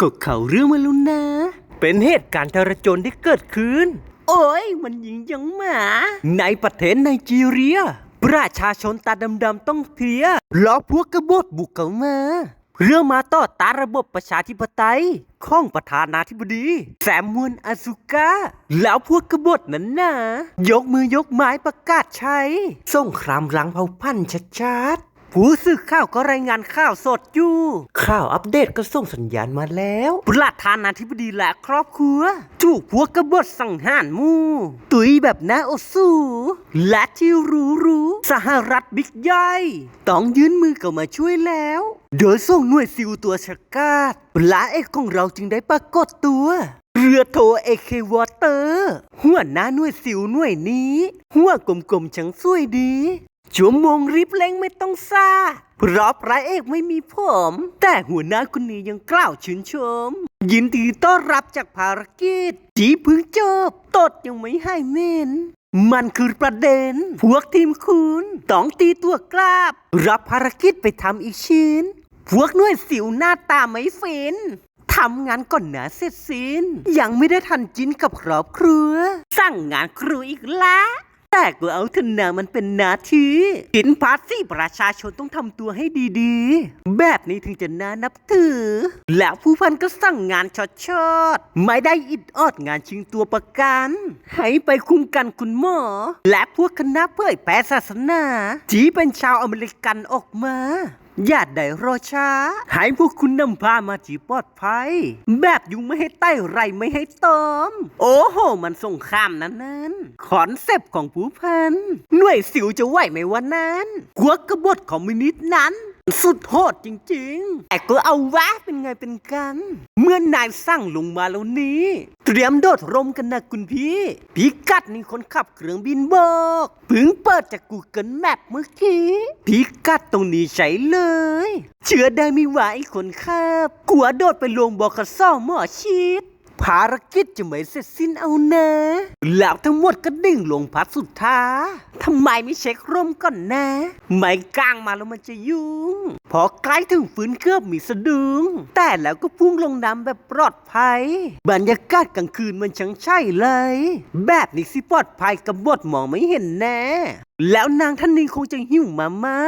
ก็เข่าเรื่องมาแล้วนะ เป็นเหตุการณ์ทรจนที่เกิดขึ้น โอ้ย มันยิงยังหมา ในประเทศไนจีเรีย ประชาชนตาดำๆต้องเพลียล้อพวกกบฏบุกเข้ามา เรื่องมาต่อตาระบบประชาธิปไตยข้องประธานาธิบดี แซมมวนอาซุกาแล้วพวกกบฏนั้นนะยกมือยกไม้ประกาศใช้ส่งครามหลังเผ่าพันธุ์ชัดๆ ผู้สื่อข่าวก็รายงานข่าวสดอยู่ ข่าวอัปเดตก็ส่งสัญญาณมาแล้วประธานาธิบดีและครอบครัว ถูกพวกกบฏสังหารหมู่ ตุยแบบน่าอดสูและที่รู้รู้ๆสหรัฐบิ๊กใหญ่ต้องยื่นมือเข้ามาช่วยแล้ว โดยส่งหน่วยซิลตัวชะกาดปลาเอกของเราจึงได้ปรากฏตัวเรือโทเอเควอเตอร์ หัวหน้าหน่วยซิลหน่วยนี้ หัวกลมๆช่างสวยดี ชั่วโมงรีบเร่งไม่ต้องซาเพราะพระเอกไม่มีผม แต่หัวหน้าคนนี้ยังกล่าวชื่นชม ยินดีต้อนรับจากภารกิจที่เพิ่งจบตดยังไม่ให้เมนมันคือประเด็น พวกทีมคุณต้องตีตัวกราบ รับภารกิจไปทำอีกชิ้น พวกน่วยสิวหน้าตาไม่ฟินทำงานก่อนหนาเสร็จสิ้น ยังไม่ได้ทันจินกับครอบครัว สั่งงานครูอีกและ แต่กูเอาเถอะนามันเป็นหนาทีกินพาร์ตี้ประชาชนต้องทำตัวให้ดีๆ แบบนี้ถึงจะน่านับถือ แล้วผู้พันก็สั่งงานชดชดๆไม่ได้อิดออดงานชิงตัวประกัน ให้ไปคุมกันคุณหมอ และพวกคณะเพื่อแปรศาสนาที่เป็นชาวอเมริกันออกมาอย่าได้รอช้าให้พวกคุณนำพามาที่ปลอดภัย แบบยุงไม่ให้ไต้ไรไม่ให้ตอม โอ้โห มันส่งข้ามนั้นนั้นคอนเซปต์ของผู้พัน หน่วยสิวจะไหวไหมวันนั้นพวกกบฏคอมมิวนิสต์นั้น สุดโหดจริงๆ แต่ก็เอาวะเป็นไงเป็นกัน เมื่อนายสั่งลงมาแล้วนี้ เตรียมโดดร่มกันนะคุณพี่ พิกัดนี่คนขับเครื่องบินบอกเพิ่งเปิดจาก Google Map เมื่อกี้พิกัดตรงนี้ใช้เลย เชื่อได้ไม่ไอ้คนขับกลัวโดดไปลงบคสหมอชิด ภารกิจจะไม่เสร็จสิ้นเอานะแล้วทั้งหมดก็ดิ่งลงพัดสุดท้ายทำไมไม่เช็คร่มก่อนนะ ไม่กลางมาแล้วมันจะยุ่ง พอใกล้ถึงฝืนเกือบมีสะดุงแต่แล้วก็พุ่งลงน้ำแบบปลอดภัย บรรยากาศกลางคืนมันช่างใช่เลย แบบนี้สิปลอดภัยกับบทมองไม่เห็นแน่แล้วนางท่านนี้คงจะหิวมามา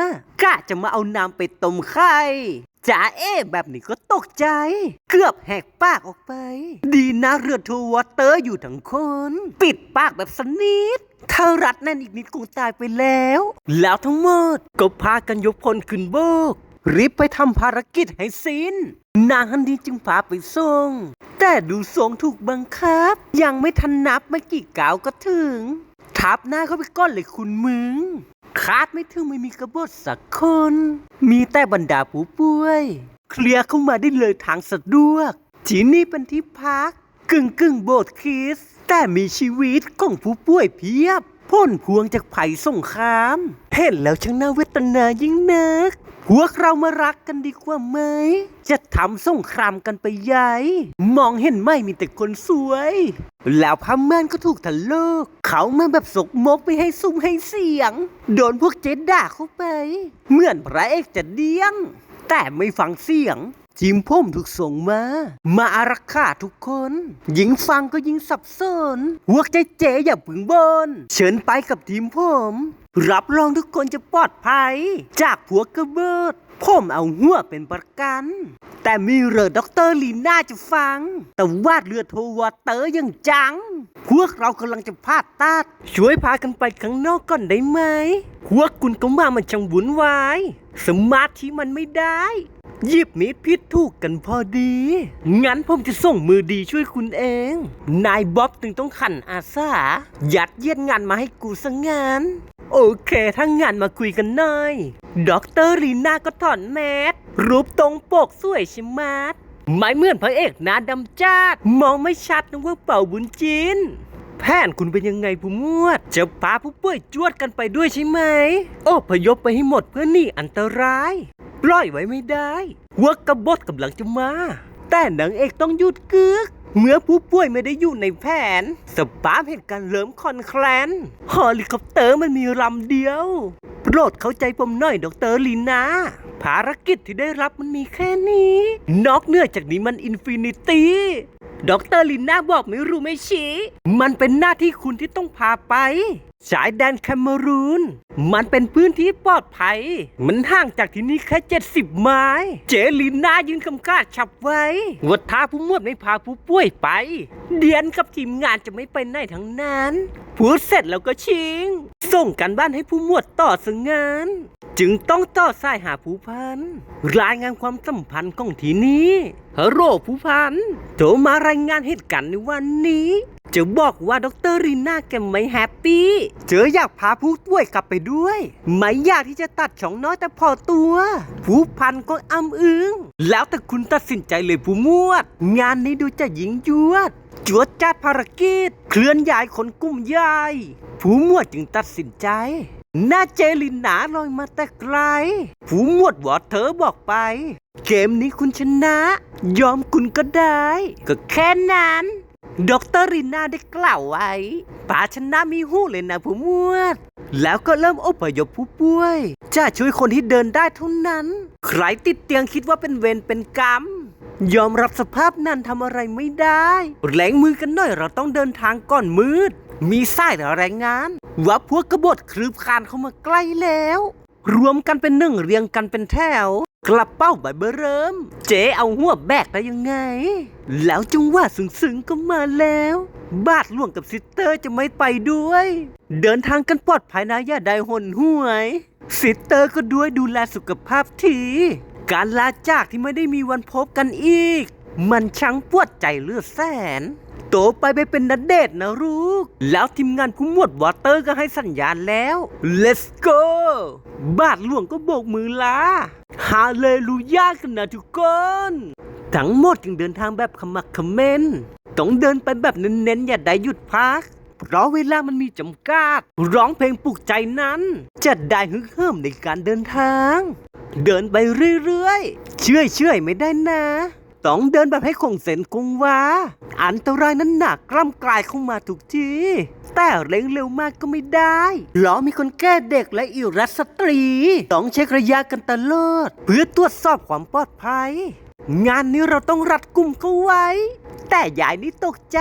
กะจะมาเอาน้ำไปต้มไข่ จ๋าเอ๊แบบนี้ก็ตกใจ เกือบแหกปากออกไป ดีนะเรือทัวร์เตอร์อยู่ทั้งคน ปิดปากแบบสนิทถ้ารัดแน่นอีกนิดคงตายไปแล้ว แล้วทั้งหมดก็พากันยกพลขึ้นโบก รีบไปทำภารกิจให้สิ้น นางฮันดีจึงพาไปส่ง แต่ดูทรงถูกบังคับ ยังไม่ทันนับไม่กี่ก้าวก็ถึง ทับหน้าเข้าไปก้อนเลยคุณมึง คาดไม่ถึงไม่มีกบฏสักคน มีแต่บรรดาผู้ป่วย เคลียร์เข้ามาได้เลยทางสะดวก ที่นี่เป็นที่พัก กึ่งกึ่งโบสถ์คริสแต่มีชีวิตของผู้ป่วยเพียบ พ้นพวงจากภัยสงคราม เห็นแล้วช่างน่าเวทนายิ่งนัก พวกเรามารักกันดีกว่าไหม จะทำสงครามกันไปใหญ่ มองเห็นไหมมีแต่คนสวย แล้วพม่านก็ถูกทะลุเขามาแบบสกมกไม่ให้ซุ่มให้เสียง โดนพวกเจ๊ด่าเข้าไป เหมือนพระเอกจะเดี้ยง แต่ไม่ฟังเสียง ทีมพ่มถูกส่งมา มาอารักขาทุกคนยิงฟังก็ยิงสับสนพวกเจ๊เจ๊อย่าปึงบน เชิญไปกับทีมผม รับรองทุกคนจะปลอดภัย จากพวกระเบิด ผมเอาหัวเป็นประกัน แต่มีเรือด็อกเตอร์ลีน่าจะฟัง แต่วาดเรือโทวอเตอร์ยังจัง พวกเรากำลังจะพลาดตัดช่วยพากันไปข้างนอกก่อนได้ไหม พวกคุณก็มามันช่างวุ่นวาย สมาธิมันไม่ได้ หยิบมีดพิษถูกกันพอดี งั้นผมจะส่งมือดีช่วยคุณเอง นายบ๊อบถึงต้องขันอาสายัดเยียดงานมาให้กูสังงาน โอเค ถ้างานมาคุยกันหน่อยด็อกเตอร์ลีน่าก็ถอนแมสรูปตรงปกสวยใช่ไหมดไม่เหมือนพระเอกหน้าดำจ้าด มองไม่ชัดนึกว่าเป่าบุญจิน แผนคุณเป็นยังไงผู้มวด จะพาผู้ป่วยจวดกันไปด้วยใช่ไหม โอ้พยพไปให้หมดเพื่อหนีอันตราย ปล่อยไว้ไม่ได้หัวกบฏกำลังจะมา แต่นางเอกต้องหยุดกึก เมื่อผู้ป่วยไม่ได้อยู่ในแผน สปามเหตุการณ์เลิมคอนแคลนเฮลิคอปเตอร์มันมีลำเดียว โปรดเข้าใจผมหน่อยดรลีนาภารกิจที่ได้รับมันมีแค่นี้ นอกเหนือจากนี้มันอินฟินิตี้ดรลินนาบอกไม่รู้ไม่ชี้ มันเป็นหน้าที่คุณที่ต้องพาไปชายแดนแคเมรูน มันเป็นพื้นที่ปลอดภัย มันห่างจากที่นี่แค่ 70 ไม้ เจลินนายืนคำกาดฉับไว้ว่าถ้าผู้มวดไม่พาผู้ป่วยไป เดียนกับทีมงานจะไม่ไปไหนทั้งนั้น พูดเสร็จแล้วก็ชิง ส่งกันบ้านให้ผู้หมวดต่อสงานจึงต้องต่อสายหาผู้พัน รายงานความสัมพันธ์ของทีนี้ฮัลโหลผู้พันโทรมารายงานเหตุการณ์ในวันนี้ จะบอกว่าดรรีน่าแกไม่แฮปปี้เจออยากพาผู้ป่วยกลับไปด้วย ไม่อยากที่จะตัดช่องน้อยแต่พอตัว ผู้พันก็อ้ำอึงแล้วแต่คุณตัดสินใจเลยผู้มวด งานนี้ดูจะยิงยวดจวดจัดภารกิจ เคลื่อนย้ายคนกลุ่มใหญ่ผู้มวดจึงตัดสินใจ หน้าเจลินหนาลอยมาแต่ไกล ผู้หมวดวอเธอบอกไป เกมนี้คุณชนะ ยอมคุณก็ได้ ก็แค่นั้น ดอกเตอร์ริน่าได้กล่าวไว้ป่าชนะมีหู้เลยนะผู้หมวด แล้วก็เริ่มอพยพผู้ป่วย จะช่วยคนที่เดินได้เท่านั้น ใครติดเตียงคิดว่าเป็นเวรเป็นกรรม ยอมรับสภาพนั้นทำอะไรไม่ได้แรงมือกันหน่อยเราต้องเดินทางก่อนมืด มีสายแรงงาน ว่าพวกกบฏคลืบคานเข้ามาใกล้แล้ว รวมกันเป็นหนึ่งเรียงกันเป็นแถว กลับเป้าใบเบอร์เริ่ม เจ๊เอาหัวแบกได้ยังไง แล้วจังหวะซึ้งๆก็มาแล้ว บาทหลวงกับซิสเตอร์จะไม่ไปด้วย เดินทางกันปลอดภัยนะอย่าได้หนห่วย ซิสเตอร์ก็ด้วยดูแลสุขภาพที การลาจากที่ไม่ได้มีวันพบกันอีก มันช่างปวดใจเลือดแสน โตไปไปเป็นนัดเดทนะลูก แล้วทีมงานผู้หมวดวอเตอร์ก็ให้สัญญาณแล้ว let's go บาทหลวงก็โบกมือลาฮาเลลูยากันนะทุกคน ทั้งหมดจึงเดินทางแบบขมักเขม้น ต้องเดินไปแบบเน้นๆ อย่าได้หยุดพัก เพราะเวลามันมีจำกัด ร้องเพลงปลุกใจนั้น จะได้ฮึกเหิมในการเดินทาง เดินไปเรื่อยๆ เชื่อยเชื่อยๆไม่ได้นะ ต้องเดินแบบให้คงเส้นคงวาอันตรายนั้นหนักกล้ำกลายเข้ามาทุกที แต่เร่งเร็วมากก็ไม่ได้ล้อมีคนแก้เด็กและอิรัสตรี ต้องเช็คระยะกันตลอด เพื่อตรวจสอบความปลอดภัย งานนี้เราต้องรัดกุมเขาไว้ แต่ยายนี่ตกใจ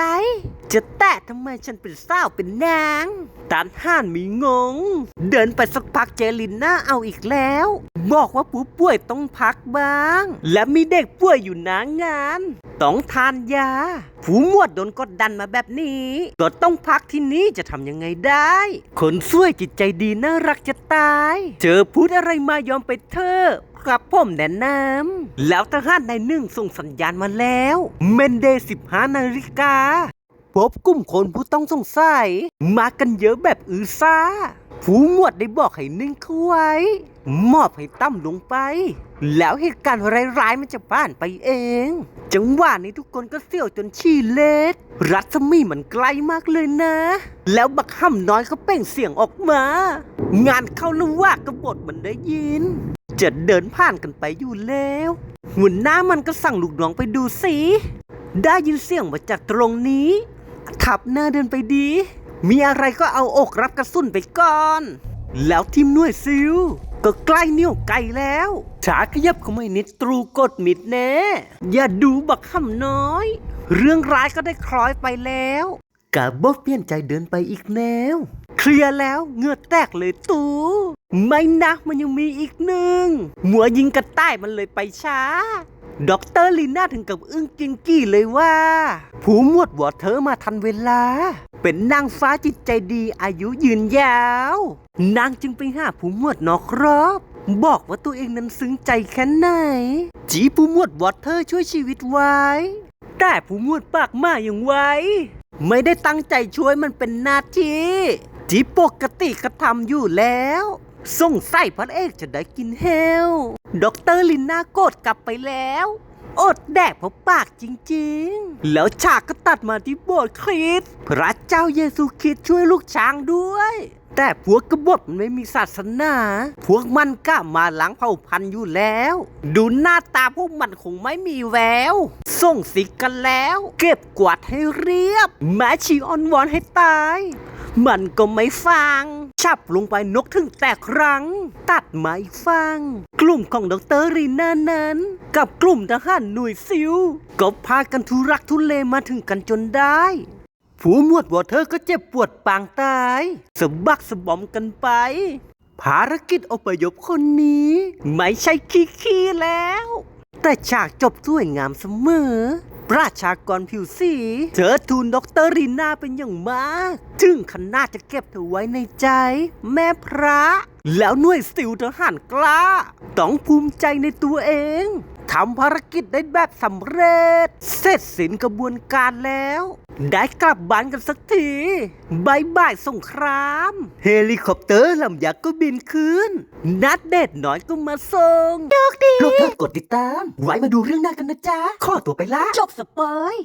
จะแตะทำไมฉันเป็นสาวเป็นนางตานห่านมีงง เดินไปสักพักเจลินหน่าเอาอีกแล้ว บอกว่าผู้ป่วยต้องพักบ้าง และมีเด็กป่วยอยู่หนางาน ต้องทานยา ผู้หมวดโดนกดดันมาแบบนี้ ก็ต้องพักที่นี่จะทำยังไงได้ คนสวยจิตใจดีน่ารักจะตาย เจอพูดอะไรมายอมไปเถอะ ครับผมแนะนำแล้วทหารในายหนึ่งส่งสัญญาณมาแล้ว เมนเดย์15นาฬิกาพบกลุ่มคนผู้ต้องสงสัย มากันเยอะแบบอือซ่า ผู้หมวดได้บอกให้นิ่งเข้าไว้ มอบให้ตั้มลงไป แล้วเหตุการณ์ร้ายๆมันจะผ่านไปเอง จังหวะนี้ทุกคนก็เสี่ยวจนชี้เล็ด รัศมีมันไกลมากเลยนะ แล้วบักห่ำน้อยก็เป่งเสียงออกมา งานเข้าแล้วว่ากบฏมันได้ยิน จะเดินผ่านกันไปอยู่แล้วหัวหน้ามันก็สั่งลูกน้องไปดูสิได้ยินเสียงมาจากตรงนี้ ขับหน้าเดินไปดี มีอะไรก็เอาอกรับกระสุนไปก่อน แล้วทีมหน่วยซิลก็ใกล้เนี่ยวไกลแล้วฉาขยับเข้ามานิดตรูกดมิดแน่ อย่าดูบักห่ำน้อย เรื่องร้ายก็ได้คล้อยไปแล้วกาบอเปลี่ยนใจเดินไปอีกแนว เคลียร์แล้วเงือแตกเลยตูไม่นะมันยังมีอีกหนึ่งหัวยิงกระต่ายมันเลยไปช้าด็อกเตอร์ลีน่าถึงกับอึ้งกิงกี้เลยว่า ผู้มวดวอเธอมาทันเวลา เป็นนางฟ้าจิตใจดีอายุยืนยาว นางจึงไปหาผู้มวดนอกรอบ บอกว่าตัวเองนั้นซึ้งใจแค่ไหน จีผู้มวดวอเธอช่วยชีวิตไว้ แต่ผู้มวดปากมาอย่างไวไม่ได้ตั้งใจช่วยมันเป็นหน้าที่ ที่ปกติกระทำอยู่แล้วส่งใส่พระเอกจะได้กินเฮลด็อกเตอร์ลินนาโกรธกลับไปแล้ว อดแดกเพราะปากจริงๆ แล้วฉากก็ตัดมาที่โบสถ์คริสต์พระเจ้าเยซูคริสต์ช่วยลูกช้างด้วย แต่พวกกบฏมันไม่มีศาสนา พวกมันกล้ามาล้างเผ่าพันธุ์อยู่แล้ว ดูหน้าตาพวกมันคงไม่มีแวว ส่งสิกกันแล้ว เก็บกวาดให้เรียบแม้ชีออนวอนให้ตาย มันก็ไม่ฟังฉับลงไปนกถึงแตกครั้งตัดไม้ฟัง กลุ่มของดรรีน่านั้น กับกลุ่มทหารหน่วยซิลก็พากันทุรักทุเลมาถึงกันจนได้ผู้หมวดวอเทอร์ก็เจ็บปวดปางตายสะบักสะบอมกันไป ภารกิจอพยพคนนี้ ไม่ใช่ขี้ๆแล้ว แต่ฉากจบสวยงามเสมอ ประชากรผิวสีเจอทูลด็อกเตอรรีนาเป็นอย่างมากถึงขนาดจะเก็บเธอไว้ในใจ แม่พระแล้วหน่วยสิวทหารกล้า ต้องภูมิใจในตัวเองทำภารกิจได้แบบสำเร็จ เสร็จสิ้นกระบวนการแล้ว ได้กลับบ้านกันสักทีบายบายสงคราม เฮลิคอปเตอร์ลำยักษ์ก็บินขึ้น นัดเดทน้อยก็มาส่งโชคดีพวกเธอกดติดตาม ไว้มาดูเรื่องหน้ากันนะจ๊ะ ข้อตัวไปละจบสปอย